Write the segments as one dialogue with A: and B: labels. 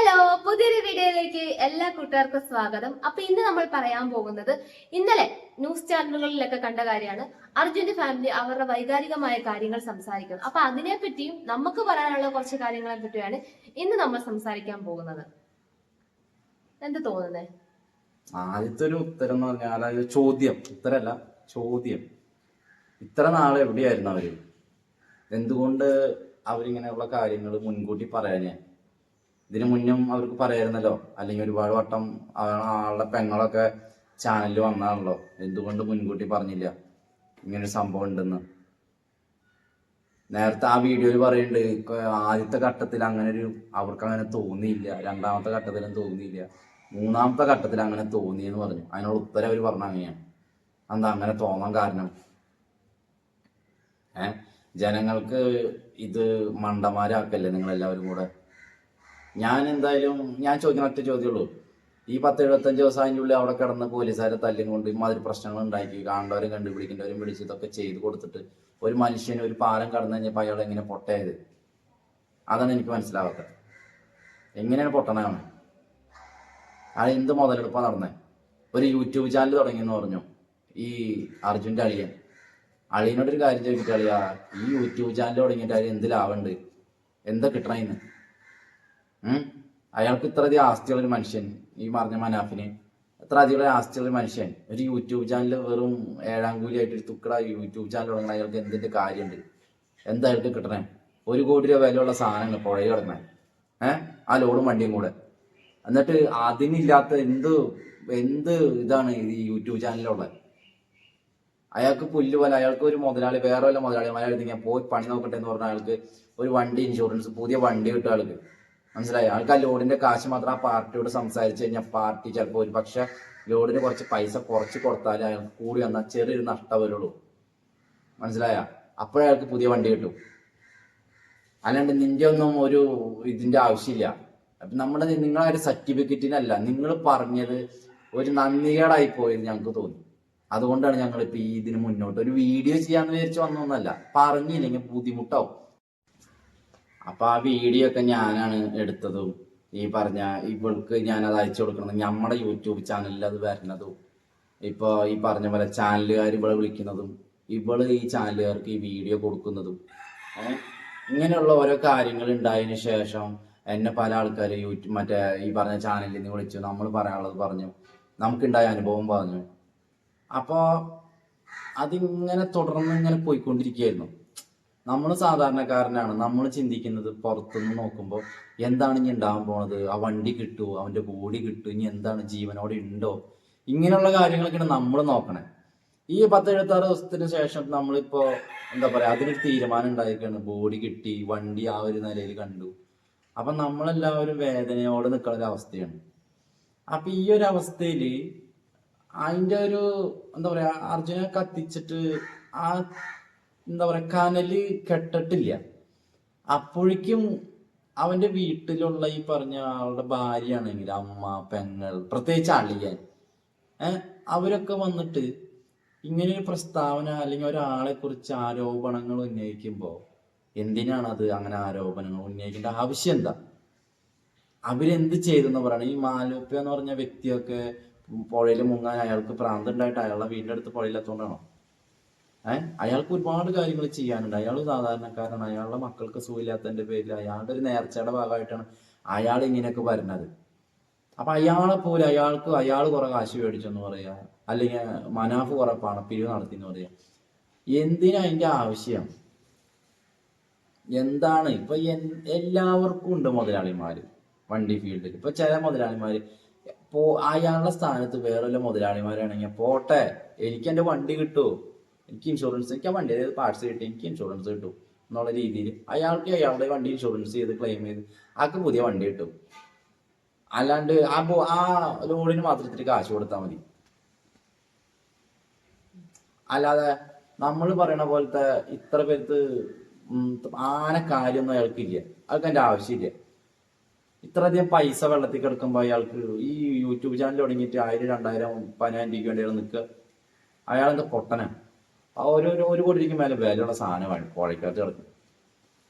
A: Hello പുതിയൊരു വീഡിയോയിലേക്ക് എല്ലാ കൂട്ടുകാർക്കും സ്വാഗതം. അപ്പൊ ഇന്ന് നമ്മൾ പറയാൻ പോകുന്നത് ഇന്നലെ ന്യൂസ് ചാനലുകളിലൊക്കെ കണ്ട കാര്യമാണ്. അർജുന്റെ ഫാമിലി അവരുടെ വൈകാരികമായ കാര്യങ്ങൾ സംസാരിക്കുന്നത് അപ്പൊ അതിനെ പറ്റിയും നമുക്ക് പറയാനുള്ള കുറച്ച് കാര്യങ്ങളെ പറ്റിയാണ് ഇന്ന് നമ്മൾ സംസാരിക്കാൻ പോകുന്നത്. എന്ത് തോന്നുന്നേ?
B: ആദ്യത്തെ ഒരു ഉത്തരം എന്ന് പറഞ്ഞാൽ അതായത് ചോദ്യം. ഉത്തരല്ല ചോദ്യം. ഇത്ര നാൾ എവിടെയായിരുന്നു അവർ? എന്തുകൊണ്ട് അവരിങ്ങനെയുള്ള കാര്യങ്ങൾ മുൻകൂട്ടി പറയാഞ്ഞേ? ഇതിനു മുന്നും അവർക്ക് പറയായിരുന്നല്ലോ അല്ലെങ്കിൽ ഒരുപാട് വട്ടം ആളുടെ പെങ്ങളൊക്കെ ചാനലിൽ വന്നാണല്ലോ എന്തുകൊണ്ട് മുൻകൂട്ടി പറഞ്ഞില്ല ഇങ്ങനൊരു സംഭവം ഉണ്ടെന്ന്. നേരത്തെ ആ വീഡിയോയിൽ പറയുന്നുണ്ട് ആദ്യത്തെ ഘട്ടത്തിൽ അങ്ങനെ ഒരു അവർക്ക് അങ്ങനെ തോന്നിയില്ല രണ്ടാമത്തെ ഘട്ടത്തിലും തോന്നിയില്ല മൂന്നാമത്തെ ഘട്ടത്തിൽ അങ്ങനെ തോന്നി എന്ന് പറഞ്ഞു. അതിനുള്ള ഉത്തരം അവർ പറഞ്ഞ അങ്ങനെയാണ്. എന്താ അങ്ങനെ തോന്നാൻ കാരണം? ഏഹ് ജനങ്ങൾക്ക് ഇത് മണ്ടന്മാരാക്കല്ലേ നിങ്ങളെല്ലാവരും കൂടെ? ഞാൻ എന്തായാലും ഞാൻ ചോദിക്കുന്ന ഒറ്റ ചോദ്യമുള്ളൂ. ഈ പത്ത് എഴുപത്തഞ്ച് ദിവസം അതിന്റെ ഉള്ളിൽ അവിടെ കിടന്ന് പോലീസുകാരെ തല്ലും കൊണ്ട് ഇമാതിരി പ്രശ്നങ്ങൾ ഉണ്ടാക്കി കാണേണ്ടവരും കണ്ടുപിടിക്കേണ്ടവരും പിടിച്ച് ഇതൊക്കെ ചെയ്ത് കൊടുത്തിട്ട് ഒരു മനുഷ്യന് ഒരു പാലം കടന്നു കഴിഞ്ഞപ്പോൾ അയാൾ എങ്ങനെ പൊട്ടയത്? അതാണ് എനിക്ക് മനസ്സിലാവാത്തത്. എങ്ങനെയാണ് പൊട്ടണതാണ് അയാൾ എന്ത് മുതലെടുപ്പാണ് നടന്നത് ഒരു യൂട്യൂബ് ചാനൽ തുടങ്ങിയെന്ന് പറഞ്ഞു ഈ അർജുന്റെ അളിയൻ. അളിയനോടൊരു കാര്യം ചോദിച്ചിട്ട് അളിയാ ഈ യൂട്യൂബ് ചാനൽ തുടങ്ങിയിട്ട് അയാൾ എന്ത് ലാഭമുണ്ട്? എന്താ കിട്ടണേന്ന് ഉം? അയാൾക്ക് ഇത്രയധികം ആസ്തിയുള്ള ഒരു മനുഷ്യൻ ഈ പറഞ്ഞ മനാഫിന്. എത്ര അധികം ആസ്തിയുള്ള മനുഷ്യൻ. ഒരു യൂട്യൂബ് ചാനൽ വെറും ഏഴാം കൂലിയായിട്ട് ഒരു തുക്കട യൂട്യൂബ് ചാനൽ തുടങ്ങണ അയാൾക്ക് എന്തിന്റെ കാര്യമുണ്ട്? എന്തായിട്ട് അയാൾക്ക് കിട്ടണേ? ഒരു കോടി രൂപ വിലയുള്ള സാധനങ്ങൾ പുഴയിൽ ഏഹ് ആ ലോഡും വണ്ടിയും കൂടെ. എന്നിട്ട് അതിനില്ലാത്ത എന്ത് എന്ത് ഇതാണ് ഈ യൂട്യൂബ് ചാനലിലുള്ളത്? അയാൾക്ക് പുല്ല് പോലെ അയാൾക്ക് ഒരു മുതലാളി വേറെ വല്ല മുതലാളിമാരെ ഞാൻ പോയി പണി നോക്കട്ടെ എന്ന് പറഞ്ഞ അയാൾക്ക് ഒരു വണ്ടി ഇൻഷുറൻസ് പുതിയ വണ്ടി കിട്ടും ആൾക്ക് മനസ്സിലായി? ആൾക്ക് ആ ലോഡിന്റെ കാശ് മാത്രം ആ പാർട്ടിയോട് സംസാരിച്ച് കഴിഞ്ഞാൽ പാർട്ടി ചിലപ്പോൾ ഒരു പക്ഷെ ലോഡിന് കുറച്ച് പൈസ കുറച്ച് കൊടുത്താലേ അയാൾക്ക് കൂടി വന്നാൽ ചെറിയൊരു നഷ്ടം വരുള്ളൂ. മനസ്സിലായ? അപ്പോഴേ അയാൾക്ക് പുതിയ വണ്ടി കിട്ടും. അല്ലാണ്ട് നിന്റെ ഒന്നും ഒരു ഇതിന്റെ ആവശ്യമില്ല. അപ്പൊ നമ്മുടെ നിങ്ങളെ ഒരു സർട്ടിഫിക്കറ്റിനല്ല നിങ്ങൾ പറഞ്ഞത് ഒരു നന്ദികേടായി പോയത് ഞങ്ങൾക്ക് തോന്നി. അതുകൊണ്ടാണ് ഞങ്ങൾ ഇപ്പൊ ഇതിന് മുന്നോട്ട്. ഒരു വീഡിയോ ചെയ്യാന്ന് വിചാരിച്ച് വന്നൊന്നല്ല. പറഞ്ഞില്ലെങ്കിൽ ബുദ്ധിമുട്ടാവും. അപ്പൊ ആ വീഡിയോ ഒക്കെ ഞാനാണ് എടുത്തതും. ഈ പറഞ്ഞ ഇവൾക്ക് ഞാൻ അത് അയച്ചു കൊടുക്കണം. നമ്മുടെ യൂട്യൂബ് ചാനലിൽ അത് വരുന്നതും ഇപ്പൊ ഈ പറഞ്ഞ പോലെ ചാനലുകാർ ഇവളെ വിളിക്കുന്നതും ഇവൾ ഈ ചാനലുകാർക്ക് ഈ വീഡിയോ കൊടുക്കുന്നതും. ഇങ്ങനെയുള്ള ഓരോ കാര്യങ്ങൾ ഉണ്ടായതിനു ശേഷം എന്നെ പല ആൾക്കാർ യൂട്യൂബ് മറ്റേ ഈ പറഞ്ഞ ചാനലിൽ നിന്ന് വിളിച്ചു. നമ്മൾ പറയാനുള്ളത് പറഞ്ഞു. നമുക്കുണ്ടായ അനുഭവം പറഞ്ഞു. അപ്പോൾ അതിങ്ങനെ തുടർന്ന് ഇങ്ങനെ പോയിക്കൊണ്ടിരിക്കുകയായിരുന്നു. നമ്മൾ സാധാരണക്കാരനാണ്. നമ്മൾ ചിന്തിക്കുന്നത് പുറത്തുനിന്ന് നോക്കുമ്പോൾ എന്താണ് ഇനി ഉണ്ടാവാൻ പോണത്? ആ വണ്ടി കിട്ടുമോ അവന്റെ ബോഡി കിട്ടുമോ ഇനി എന്താണ് ജീവനോടെ ഉണ്ടോ? ഇങ്ങനെയുള്ള കാര്യങ്ങളൊക്കെയാണ് നമ്മൾ നോക്കണേ. ഈ പത്ത് എഴുപത്താറ് ദിവസത്തിന് ശേഷം നമ്മളിപ്പോ എന്താ പറയാ അതിനൊരു തീരുമാനം ഉണ്ടായിരിക്കുകയാണ് ബോഡി കിട്ടി വണ്ടി ആ ഒരു നിലയിൽ കണ്ടു. അപ്പൊ നമ്മളെല്ലാവരും വേദനയോടെ നിൽക്കുന്ന ഒരു അവസ്ഥയാണ്. അപ്പൊ ഈ ഒരു അവസ്ഥയിൽ അതിന്റെ ഒരു എന്താ പറയാ അർജുനെ കത്തിച്ചിട്ട് ആ എന്താ പറയുക കനൽ കെട്ടിട്ടില്ല. അപ്പോഴേക്കും അവന്റെ വീട്ടിലുള്ള ഈ പറഞ്ഞ ആളുടെ ഭാര്യയാണെങ്കിൽ അമ്മ പെങ്ങൾ പ്രത്യേകിച്ച് അളിയൻ അവരൊക്കെ വന്നിട്ട് ഇങ്ങനെ ഒരു പ്രസ്താവന അല്ലെങ്കിൽ ഒരാളെ കുറിച്ച് ആരോപണങ്ങൾ ഉന്നയിക്കുമ്പോൾ എന്തിനാണ് അത് അങ്ങനെ ആരോപണങ്ങൾ ഉന്നയിക്കേണ്ട ആവശ്യം എന്താ? അവരെന്ത് ചെയ്തെന്ന് പറയണം. ഈ മാലൂപ്പ എന്ന് പറഞ്ഞ വ്യക്തിയൊക്കെ പുഴയിൽ മുങ്ങാൻ അയാൾക്ക് പ്രാന്തുണ്ടായിട്ട് അയാളുടെ വീടിന്റെ അടുത്ത് പുഴയിലെത്തോണ്ടാണോ ഏഹ് അയാൾക്ക് ഒരുപാട് കാര്യങ്ങൾ ചെയ്യാനുണ്ട്. അയാൾ സാധാരണക്കാരനാണ്. അയാളുടെ മക്കൾക്ക് സുഖമില്ലാത്തതിന്റെ പേരിൽ അയാളുടെ ഒരു നേർച്ചയുടെ ഭാഗമായിട്ടാണ് അയാൾ ഇങ്ങനെയൊക്കെ വരുന്നത്. അപ്പൊ അയാളെ പോലെ അയാൾക്ക് അയാൾ കുറെ കാശ് മേടിച്ചെന്ന് പറയാ. അല്ലെങ്കിൽ മനാഫ് കുറെ പണപ്പിരിവ് നടത്തി എന്ന് പറയാ. എന്തിനാ അതിന്റെ ആവശ്യം? എന്താണ്? ഇപ്പൊ എല്ലാവർക്കും ഉണ്ട് മുതലാളിമാര് വണ്ടി ഫീൽഡിൽ. ഇപ്പൊ ചില മുതലാളിമാര് പോ അയാളുടെ സ്ഥാനത്ത് വേറെ മുതലാളിമാരാണെങ്കിൽ പോട്ടെ എനിക്ക് എന്റെ വണ്ടി കിട്ടുമോ എനിക്ക് ഇൻഷുറൻസ് എനിക്ക് ആ വണ്ടി പാർട്സ് കിട്ടി എനിക്ക് ഇൻഷുറൻസ് കിട്ടും എന്നുള്ള രീതിയിൽ അയാൾക്ക് അയാളുടെ വണ്ടി ഇൻഷുറൻസ് ചെയ്ത് ക്ലെയിം ചെയ്ത് ആൾക്ക് പുതിയ വണ്ടി കിട്ടും. അല്ലാണ്ട് ആ ആ ലോഡിന് മാത്രം ഇത്തിരി കാശ് കൊടുത്താൽ മതി. അല്ലാതെ നമ്മൾ പറയണ പോലത്തെ ഇത്ര പേർക്ക് ആനക്കാര്യൊന്നും അയാൾക്കില്ല. അയാൾക്ക് അതിന്റെ ആവശ്യമില്ല. ഇത്രയധികം പൈസ വെള്ളത്തിൽ കിടക്കുമ്പോൾ അയാൾക്ക് ഈ യൂട്യൂബ് ചാനൽ തുടങ്ങിയിട്ട് ആയിരം രണ്ടായിരം പതിനായിരം രൂപയ്ക്ക് വേണ്ടി അയാൾ നിൽക്കുക. അയാളെന്താ പൊട്ടനാ? ആ ഒരു ഒരു- കോടി രൂപയ്ക്ക് മേലെ വിലയുള്ള സാധനമാണ് പുഴയ്ക്കകത്ത് കിടക്കും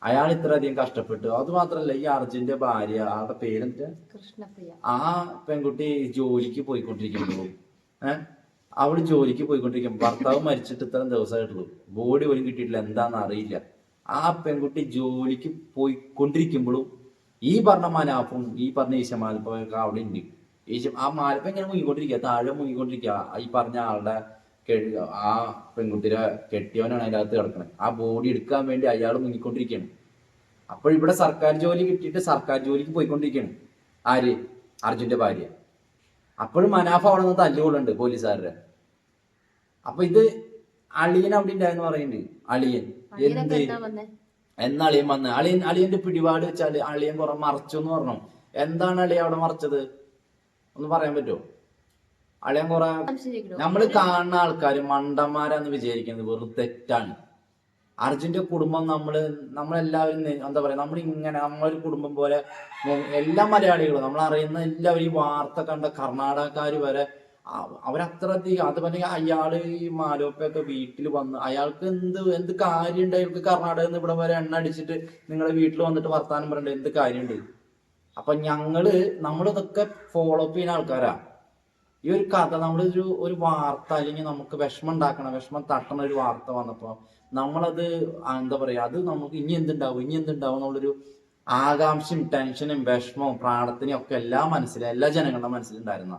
B: അയാൾ ഇത്രയധികം കഷ്ടപ്പെട്ടു. അത് മാത്രല്ല ഈ അർജുന്റെ ഭാര്യ ആളുടെ പേരെന്താ
A: കൃഷ്ണപ്രിയ.
B: ആ പെൺകുട്ടി ജോലിക്ക് പോയിക്കൊണ്ടിരിക്കുമ്പോൾ ഏഹ് അവൾ ജോലിക്ക് പോയിക്കൊണ്ടിരിക്കുമ്പോൾ ഭർത്താവ് മരിച്ചിട്ട് ഇത്രയും ദിവസമായിട്ടുള്ളൂ. ബോഡി പോലും കിട്ടിയിട്ടില്ല. എന്താന്ന് അറിയില്ല. ആ പെൺകുട്ടി ജോലിക്ക് പോയിക്കൊണ്ടിരിക്കുമ്പോഴും ഈ പറഞ്ഞ മനാപ്പും ഈ പറഞ്ഞ ഈശമാലപ്പൊക്കെ അവിടെ ഉണ്ട്. ഈശ ആ മാലപ്പ എങ്ങനെ മുങ്ങിക്കൊണ്ടിരിക്കുക? താഴെ മുങ്ങിക്കൊണ്ടിരിക്കുക. ഈ പറഞ്ഞ ആളുടെ ആ പെൺകുട്ടിയുടെ കെട്ടിയവനാണ് അതിനകത്ത് അകത്ത് കിടക്കുന്നത് ആ ബോഡി എടുക്കാൻ വേണ്ടി അയാൾ മുങ്ങിക്കൊണ്ടിരിക്കുകയാണ്. അപ്പോൾ ഇവിടെ സർക്കാർ ജോലി കിട്ടിയിട്ട് സർക്കാർ ജോലിക്ക് പോയിക്കൊണ്ടിരിക്കുകയാണ്. ആര്? അർജുന്റെ ഭാര്യ. അപ്പോഴും മനാഫ അവിടെ നിന്ന് തല്ലുകൊള്ളുണ്ട് പോലീസുകാരുടെ. അപ്പൊ ഇത് അളിയൻ അവിടെ ഉണ്ടായെന്ന് പറയുന്നുണ്ട്. അളിയൻ. എന്ത് എന്ന് അളിയൻ വന്ന്? അളിയൻ അളിയന്റെ പിടിപാട് വെച്ചാൽ അളിയൻ കുറെ മറച്ചു എന്ന് പറഞ്ഞു. എന്താണ് അളിയൻ അവിടെ മറച്ചത്? ഒന്ന് പറയാൻ പറ്റുമോ? അളിയൻ കുറെ
A: നമ്മൾ
B: നമ്മൾ കാണുന്ന ആൾക്കാർ മണ്ടന്മാരാന്ന് വിചാരിക്കുന്നത് വെറും തെറ്റാണ്. അർജുന്റെ കുടുംബം നമ്മൾ നമ്മളെല്ലാവരും എന്താ പറയാ നമ്മൾ ഇങ്ങനെ നമ്മളൊരു കുടുംബം പോലെ എല്ലാ മലയാളികളും നമ്മൾ അറിയുന്ന എല്ലാവരും ഈ വാർത്ത കണ്ട കർണാടകക്കാർ വരെ അവരത്രധികം അവരത്രയധികം അത് പറഞ്ഞ അയാൾ ഈ മാലോപ്പൊക്കെ വീട്ടിൽ വന്ന് അയാൾക്ക് എന്ത് എന്ത് കാര്യമുണ്ട് അയാൾക്ക് കർണാടകയിൽ നിന്ന് ഇവിടെ വരെ എണ്ണ അടിച്ചിട്ട് നിങ്ങളുടെ വീട്ടിൽ വന്നിട്ട് വർത്താനം പറയണ്ട എന്ത് കാര്യമുണ്ട് അപ്പൊ ഞങ്ങൾ നമ്മളിതൊക്കെ ഫോളോ അപ്പ് ചെയ്യുന്ന ആൾക്കാരാ. ഈ ഒരു കഥ നമ്മളൊരു ഒരു വാർത്ത അല്ലെങ്കിൽ നമുക്ക് വിഷമം ഉണ്ടാക്കണം വിഷമം തട്ടണ ഒരു വാർത്ത വന്നപ്പോൾ നമ്മളത് എന്താ പറയാ അത് നമുക്ക് ഇനി എന്തുണ്ടാവും ഇനി എന്തുണ്ടാവും എന്നുള്ളൊരു ആകാംക്ഷയും ടെൻഷനും വിഷമവും പ്രാണത്തിനും ഒക്കെ എല്ലാ മനസ്സിലും എല്ലാ ജനങ്ങളുടെ മനസ്സിലുണ്ടായിരുന്ന.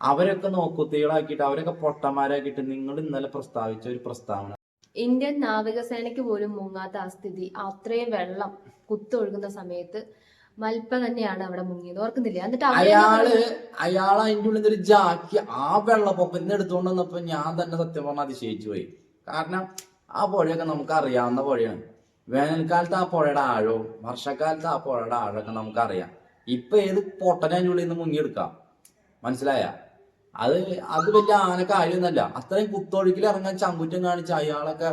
B: അവരൊക്കെ നോക്കുത്തികളാക്കിയിട്ട് അവരൊക്കെ പൊട്ടന്മാരാക്കിയിട്ട് നിങ്ങൾ ഇന്നലെ പ്രസ്താവിച്ച ഒരു പ്രസ്താവന.
A: ഇന്ത്യൻ നാവികസേനയ്ക്ക് പോലും മുങ്ങാത്ത ആ സ്ഥിതി അത്രയും വെള്ളം കുത്തൊഴുകുന്ന സമയത്ത് മൽപ്പ തന്നെയാണ് അവിടെ മുങ്ങിയത്. ഓർക്കുന്നില്ലേ? എന്നിട്ട് അയാൾ
B: അയാൾ അതിന്റെ ഉള്ളിൽ ഒരു ജാക്കി ആ വെള്ളപ്പൊക്കത്തിന് എടുത്തുകൊണ്ട് വന്നപ്പോ ഞാൻ തന്നെ സത്യം പറഞ്ഞ അതിശയിച്ചു പോയി. കാരണം ആ പുഴയൊക്കെ നമുക്ക് അറിയാവുന്ന പുഴയാണ്. വേനൽക്കാലത്ത് ആ പുഴയുടെ ആഴവും വർഷക്കാലത്ത് ആ പുഴയുടെ ആഴമൊക്കെ നമുക്കറിയാം ഇപ്പൊ ഏത് പൊട്ടനെ അതിന്റെ ഉള്ളിൽ നിന്ന് മുങ്ങിയെടുക്കാം? മനസ്സിലായ? അത് അത് വലിയ ആന കാര്യമൊന്നുമല്ല അത്രയും കുത്തൊഴുക്കിൽ ഇറങ്ങാൻ ചങ്കുറ്റം കാണിച്ച അയാളൊക്കെ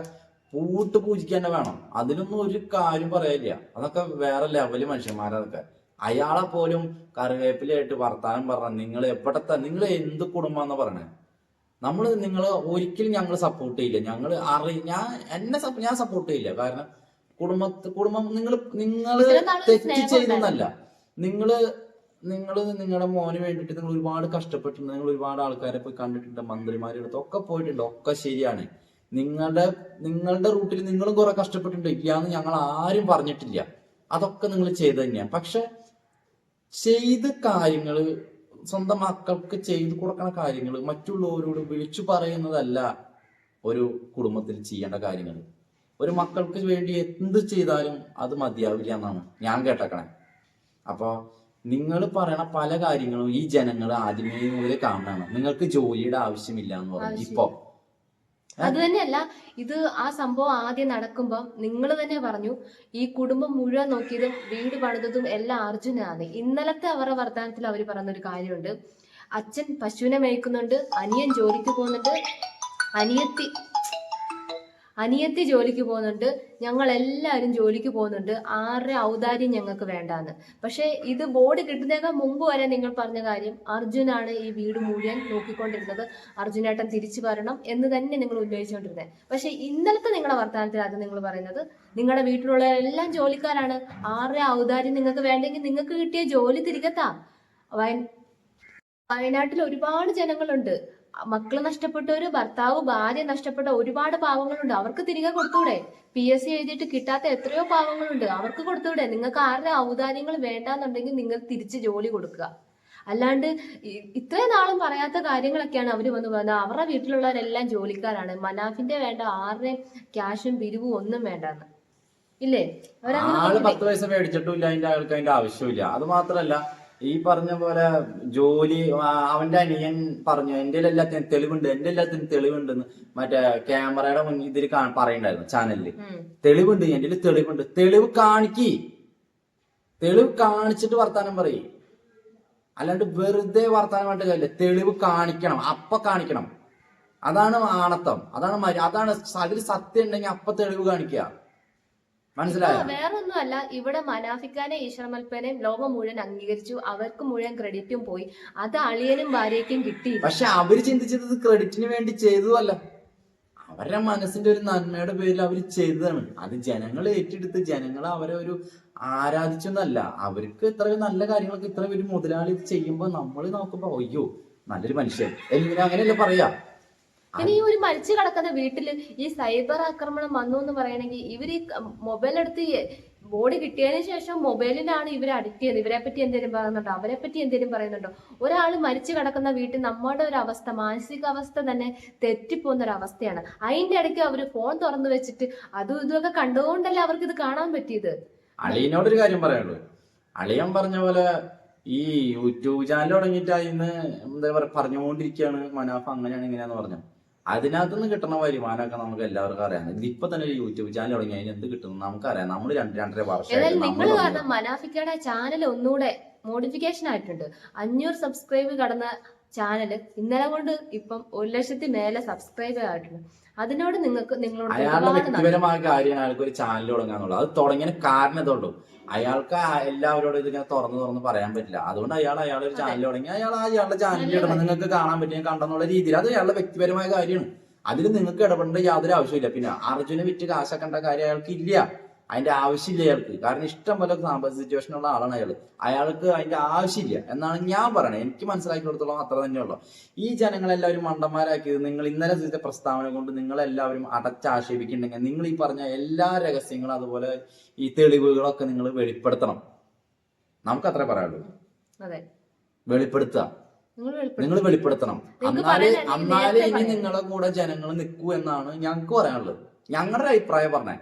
B: പൂട്ട് പൂജിക്കാൻ തന്നെ വേണം. അതിനൊന്നും ഒരു കാര്യം പറയാനില്ല. അതൊക്കെ വേറെ ലെവൽ മനുഷ്യന്മാരതൊക്കെ അയാളെ പോലും കറിവേപ്പിലായിട്ട് വർത്താനം പറഞ്ഞ നിങ്ങൾ എവിടത്തെ നിങ്ങൾ എന്ത് കുടുംബാന്ന് പറയണേ? നമ്മൾ നിങ്ങൾ ഒരിക്കലും ഞങ്ങൾ സപ്പോർട്ട് ചെയ്യില്ല. ഞങ്ങൾ അറി ഞാൻ എന്നെ ഞാൻ സപ്പോർട്ട് ചെയ്യില്ല. കാരണം കുടുംബ കുടുംബം നിങ്ങൾ നിങ്ങൾ തെറ്റ് ചെയ്തെന്നല്ല നിങ്ങൾ നിങ്ങൾ നിങ്ങളുടെ മോന് വേണ്ടിയിട്ട് നിങ്ങൾ ഒരുപാട് കഷ്ടപ്പെട്ടിട്ടുണ്ട്. നിങ്ങൾ ഒരുപാട് ആൾക്കാരെ പോയി കണ്ടിട്ടുണ്ട്. മന്ത്രിമാരുടെ അടുത്ത് ഒക്കെ പോയിട്ടുണ്ട്. ഒക്കെ ശരിയാണ്. നിങ്ങളുടെ നിങ്ങളുടെ റൂട്ടിൽ നിങ്ങളും കുറെ കഷ്ടപ്പെട്ടിട്ടുണ്ട്. ഇല്ലാന്ന് ഞങ്ങൾ ആരും പറഞ്ഞിട്ടില്ല. അതൊക്കെ നിങ്ങൾ ചെയ്ത് തന്നെയാണ് പക്ഷെ ചെയ്ത കാര്യങ്ങൾ സ്വന്തം മക്കൾക്ക് ചെയ്തു കൊടുക്കണ കാര്യങ്ങൾ മറ്റുള്ളവരോട് വിളിച്ചു പറയുന്നതല്ല ഒരു കുടുംബത്തിൽ ചെയ്യേണ്ട കാര്യങ്ങൾ ഒരു മക്കൾക്ക് വേണ്ടി എന്ത് ചെയ്താലും അത് മതിയാവില്ല എന്നാണ് ഞാൻ കേട്ടേക്കണേ. അപ്പോൾ നിങ്ങൾ പറയണ പല കാര്യങ്ങളും ഈ ജനങ്ങൾ ആദ്യമേ മുതലേ കാണണം നിങ്ങൾക്ക് ജോലിയുടെ ആവശ്യമില്ല എന്ന് പറഞ്ഞു.
A: ആവശ്യം. അത് തന്നെയല്ല ഇത് ആ സംഭവം ആദ്യം നടക്കുമ്പോൾ നിങ്ങൾ തന്നെ പറഞ്ഞു ഈ കുടുംബം മുഴുവൻ നോക്കിയതും വീട് പണിതതും എല്ലാം അർജുനാണ്. ഇന്നലത്തെ അവരുടെ വർത്തമാനത്തിൽ അവർ പറഞ്ഞൊരു കാര്യമുണ്ട്. അച്ഛൻ പശുവിനെ മേയ്ക്കുന്നുണ്ട് അനിയൻ ജോലിക്ക് പോകുന്നുണ്ട് അനിയത്തി അനിയത്തി ജോലിക്ക് പോകുന്നുണ്ട്. ഞങ്ങൾ എല്ലാവരും ജോലിക്ക് പോകുന്നുണ്ട്. ആരുടെ ഔദാര്യം ഞങ്ങൾക്ക് വേണ്ടാന്ന്. പക്ഷേ ഇത് ബോർഡ് കിട്ടുന്നതിനേക്കാൾ മുമ്പ് വരെ നിങ്ങൾ പറഞ്ഞ കാര്യം അർജുനാണ് ഈ വീട് മുഴുവൻ നോക്കിക്കൊണ്ടിരുന്നത്. അർജുനേട്ടൻ തിരിച്ചു വരണം എന്ന് തന്നെ നിങ്ങൾ ഉന്നയിച്ചുകൊണ്ടിരുന്നത് പക്ഷേ ഇന്നലത്തെ നിങ്ങളുടെ വർത്തമാനത്തിൽ അത് നിങ്ങൾ പറയുന്നത് നിങ്ങളുടെ വീട്ടിലുള്ള എല്ലാം ജോലിക്കാരാണ്. ആരുടെ ഔദാര്യം നിങ്ങൾക്ക് വേണ്ടെങ്കിൽ നിങ്ങൾക്ക് കിട്ടിയ ജോലി തിരികെത്താ. വയ വയനാട്ടിൽ ഒരുപാട് ജനങ്ങളുണ്ട്. മക്കൾ നഷ്ടപ്പെട്ടവര് ഭർത്താവ് ഭാര്യ നഷ്ടപ്പെട്ട ഒരുപാട് പാവങ്ങളുണ്ട്. അവർക്ക് തിരികെ കൊടുത്തൂടെ? പി എസ് സി എഴുതിയിട്ട് കിട്ടാത്ത എത്രയോ പാവങ്ങളുണ്ട്. അവർക്ക് കൊടുത്തൂടെ? നിങ്ങൾക്ക് ആരുടെ ഔദാര്യങ്ങൾ വേണ്ടാന്നുണ്ടെങ്കിൽ നിങ്ങൾ തിരിച്ച് ജോലി കൊടുക്കുക. അല്ലാണ്ട് ഇത്രയും നാളും പറയാത്ത കാര്യങ്ങളൊക്കെയാണ് അവർ വന്ന് പറയുന്നത്. അവരുടെ വീട്ടിലുള്ളവരെല്ലാം ജോലിക്കാരാണ്. മനാഫിന്റെ വേണ്ട ആരുടെ ക്യാഷും പിരിവും ഒന്നും വേണ്ടെന്ന്. ഇല്ലേ? അവരങ്ങനെ ആൾ?
B: പത്ത് പൈസ മേടിച്ചിട്ടില്ല അതിന്റെ ആൾക്ക് അതിന്റെ ആവശ്യമില്ല അത് മാത്രല്ല ഈ പറഞ്ഞ പോലെ ജോലി അവന്റെ അനിയൻ പറഞ്ഞു എന്റെ എല്ലാത്തിനും തെളിവുണ്ട് എന്റെ എല്ലാത്തിനും തെളിവുണ്ടെന്ന് മറ്റേ ക്യാമറയുടെ മുന്നിൽ ഇതിൽ പറയണ്ടായിരുന്നു
A: ചാനലിൽ.
B: തെളിവുണ്ട് എന്റെ തെളിവുണ്ട്. തെളിവ് കാണിക്ക്. തെളിവ് കാണിച്ചിട്ട് വർത്താനം പറയും. അല്ലാണ്ട് വെറുതെ വർത്താനം വേണ്ട കാര്യമില്ല. തെളിവ് കാണിക്കണം അപ്പ കാണിക്കണം. അതാണ് ആണത്തം. അതാണ് അതാണ് അതിൽ സത്യം ഉണ്ടെങ്കിൽ അപ്പ തെളിവ് കാണിക്കുക. മനസ്സിലായോ?
A: ഇപ്പൊ വേറൊന്നുമല്ല ഇവിടെ മനാഫിക്കാനെ ഈശ്വരമൽപ്പനെയും ലോകം മുഴുവൻ അംഗീകരിച്ചു. അവർക്ക് മുഴുവൻ ക്രെഡിറ്റും പോയി. അത് അളിയനും ഭാര്യയ്ക്കും കിട്ടി
B: പക്ഷെ അവർ ചിന്തിച്ചത് ക്രെഡിറ്റിന് വേണ്ടി ചെയ്തതല്ല. അവരുടെ മനസ്സിന്റെ ഒരു നന്മയുടെ പേരിൽ അവർ ചെയ്തതാണ്. അത് ജനങ്ങൾ ഏറ്റെടുത്ത് ജനങ്ങൾ അവരെ ഒരു ആരാധിച്ചൊന്നല്ല. അവർക്ക് ഇത്ര നല്ല കാര്യങ്ങളൊക്കെ ഇത്ര ഒരു മുതലാളി ചെയ്യുമ്പോൾ നമ്മൾ നോക്കുമ്പോ അയ്യോ നല്ലൊരു മനുഷ്യൻ. എങ്ങനെ അങ്ങനെയല്ലേ പറയാ.
A: പിന്നെ ഈ ഒരു മരിച്ചു കിടക്കുന്ന വീട്ടിൽ ഈ സൈബർ ആക്രമണം വന്നു എന്ന് പറയണെങ്കിൽ ഇവർ മൊബൈൽ എടുത്ത് ബോഡി കിട്ടിയതിന് ശേഷം മൊബൈലിലാണ് ഇവർ അഡിക്ട് ചെയ്യുന്നത്. ഇവരെ പറ്റി എന്തെങ്കിലും പറയുന്നുണ്ടോ? അവരെ പറ്റി എന്തെങ്കിലും പറയുന്നുണ്ടോ? ഒരാൾ മരിച്ചു കിടക്കുന്ന വീട്ടിൽ നമ്മുടെ ഒരു അവസ്ഥ മാനസികാവസ്ഥ തന്നെ തെറ്റിപ്പോകുന്ന ഒരു അവസ്ഥയാണ്. അതിന്റെ ഇടയ്ക്ക് അവർ ഫോൺ തുറന്നു വെച്ചിട്ട് അതും ഇതുമൊക്കെ കണ്ടുകൊണ്ടല്ലേ അവർക്ക് ഇത് കാണാൻ പറ്റിയത്?
B: അളിയനോട് ഒരു കാര്യം പറയാനുള്ളൂ. അളിയൻ പറഞ്ഞ പോലെ ഈ യൂട്യൂബ് ചാനൽ തുടങ്ങിയിട്ട് അതിന്ന് എന്താ പറയുക പറഞ്ഞുകൊണ്ടിരിക്കുകയാണ്. മനാഫ് അങ്ങനെയാണ് ഇങ്ങനെയാന്ന് പറഞ്ഞു അതിനകത്തുനിന്ന് കിട്ടുന്ന വരുമാനമൊക്കെ നമുക്ക് എല്ലാവർക്കും അറിയാം. ഇതിപ്പോ തന്നെ ഒരു യൂട്യൂബ് ചാനൽ തുടങ്ങി അതിന് എന്ത് കിട്ടും നമുക്കറിയാം. നമ്മൾ രണ്ട് രണ്ടര
A: വർഷം നിങ്ങൾ കാരണം മനാഫിക്കയുടെ ചാനൽ ഒന്നുകൂടെ മോഡിഫിക്കേഷൻ ആയിട്ടുണ്ട്. അഞ്ഞൂറ് സബ്സ്ക്രൈബ് കടന്ന ചാനൽ ഇന്നലെ കൊണ്ട് ഇപ്പം ഒരു ലക്ഷത്തി മേലെ സബ്സ്ക്രൈബ് ആയിട്ടുണ്ട്. അതിനോട് നിങ്ങൾക്ക് നിങ്ങളോട്
B: അയാളുടെ
A: ഒരുപാട് നന്ദി.
B: വ്യക്തിപരമായ കാര്യം അയാൾക്ക് ഒരു ചാനൽ തുടങ്ങാന്നുള്ളത് അത് തുടങ്ങിയ കാരണം ഇതുള്ളൂ അയാൾക്ക് എല്ലാവരോടും ഇതിങ്ങനെ തുറന്നു തുറന്ന് പറയാൻ പറ്റില്ല. അതുകൊണ്ട് അയാൾ അയാളെ ഒരു ചാനൽ തുടങ്ങി. അയാൾ അയാളുടെ ചാനലിൽ ഇടണം നിങ്ങൾക്ക് കാണാൻ പറ്റിയ കണ്ടെന്നുള്ള രീതിയിൽ. അത് അയാളുടെ വ്യക്തിപരമായ കാര്യമാണ്. അതിൽ നിങ്ങൾക്ക് ഇടപെടേണ്ട യാതൊരു ആവശ്യമില്ല പിന്നെ അർജുനെ വിറ്റ് കാശാക്കേണ്ട കാര്യം അയാൾക്ക് ഇല്ല. അതിന്റെ ആവശ്യമില്ല അയാൾക്ക്. കാരണം ഇഷ്ടം പോലെ സാമ്പത്തിക സിറ്റുവേഷൻ ഉള്ള ആളാണ് അയാൾ അയാൾക്ക് അതിന്റെ ആവശ്യമില്ല. എന്നാണ് ഞാൻ പറയുന്നത് എനിക്ക് മനസ്സിലാക്കിയെടുത്തോളം അത്ര തന്നെയുള്ളൂ ഈ ജനങ്ങളെല്ലാവരും മണ്ടന്മാരാക്കിയത് നിങ്ങൾ ഇന്നലെ ചെയ്ത പ്രസ്താവന കൊണ്ട് നിങ്ങളെല്ലാവരും അടച്ചാക്ഷേപിക്കുന്നുണ്ടെങ്കിൽ നിങ്ങൾ ഈ പറഞ്ഞ എല്ലാ രഹസ്യങ്ങളും അതുപോലെ ഈ തെളിവുകളൊക്കെ നിങ്ങൾ വെളിപ്പെടുത്തണം. നമുക്ക് അത്രേ പറയാനുള്ളൂ. വെളിപ്പെടുത്തുക.
A: നിങ്ങൾ വെളിപ്പെടുത്തി
B: നിങ്ങൾ വെളിപ്പെടുത്തണം.
A: അന്നാലേ
B: എന്നാലേ എന്നാലേ ഇനി നിങ്ങളെ കൂടെ ജനങ്ങൾ നിൽക്കൂ എന്നാണ് ഞങ്ങൾക്ക് പറയാനുള്ളത്. ഞങ്ങളുടെ അഭിപ്രായം പറഞ്ഞേ.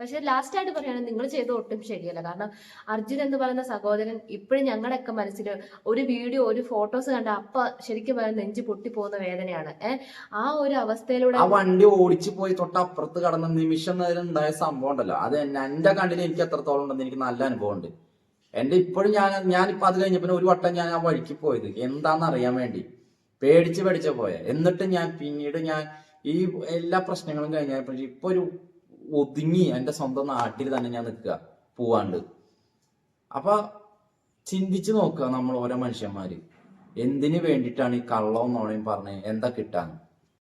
A: പക്ഷെ ലാസ്റ്റ് ആയിട്ട് പറയുകയാണെങ്കിൽ നിങ്ങൾ ചെയ്ത ഒട്ടും ശരിയല്ല. കാരണം അർജുൻ എന്ന് പറയുന്ന സഹോദരൻ ഇപ്പോഴും ഞങ്ങളുടെയൊക്കെ മനസ്സിൽ ഒരു വീഡിയോ ഒരു ഫോട്ടോസ് കണ്ട അപ്പ ശരിക്കും പറയാൻ നെഞ്ച് പൊട്ടിപ്പോകുന്ന വേദനയാണ്. ഏഹ് ആ ഒരു അവസ്ഥയിലൂടെ
B: ആ വണ്ടി ഓടിച്ചു പോയി തൊട്ടപ്പുറത്ത് കടന്ന നിമിഷം നേരം ഉണ്ടായ സംഭവം ഉണ്ടല്ലോ. അത് എന്റെ കണ്ണിൽ എനിക്ക് എത്രത്തോളം ഉണ്ടെന്ന് എനിക്ക് നല്ല അനുഭവം ഉണ്ട് എന്റെ ഇപ്പോഴും ഞാൻ ഞാനിപ്പോ അത് കഴിഞ്ഞപ്പോ ഒരു വട്ടം ഞാൻ ആ വഴിക്ക് പോയത്. എന്താന്ന് അറിയാൻ വേണ്ടി. പേടിച്ച് പേടിച്ച പോയ. എന്നിട്ട് ഞാൻ പിന്നീട് ഞാൻ ഈ എല്ലാ പ്രശ്നങ്ങളും കഴിഞ്ഞ ഇപ്പൊ ഒരു ഒതുങ്ങി എന്റെ സ്വന്തം നാട്ടിൽ തന്നെ ഞാൻ നിൽക്കുക പോവാണ്ട്. അപ്പൊ ചിന്തിച്ചു നോക്കുക നമ്മൾ ഓരോ മനുഷ്യന്മാര്. എന്തിനു വേണ്ടിയിട്ടാണ് ഈ കള്ളവും നോണയും പറഞ്ഞ് എന്താ കിട്ടാൻ?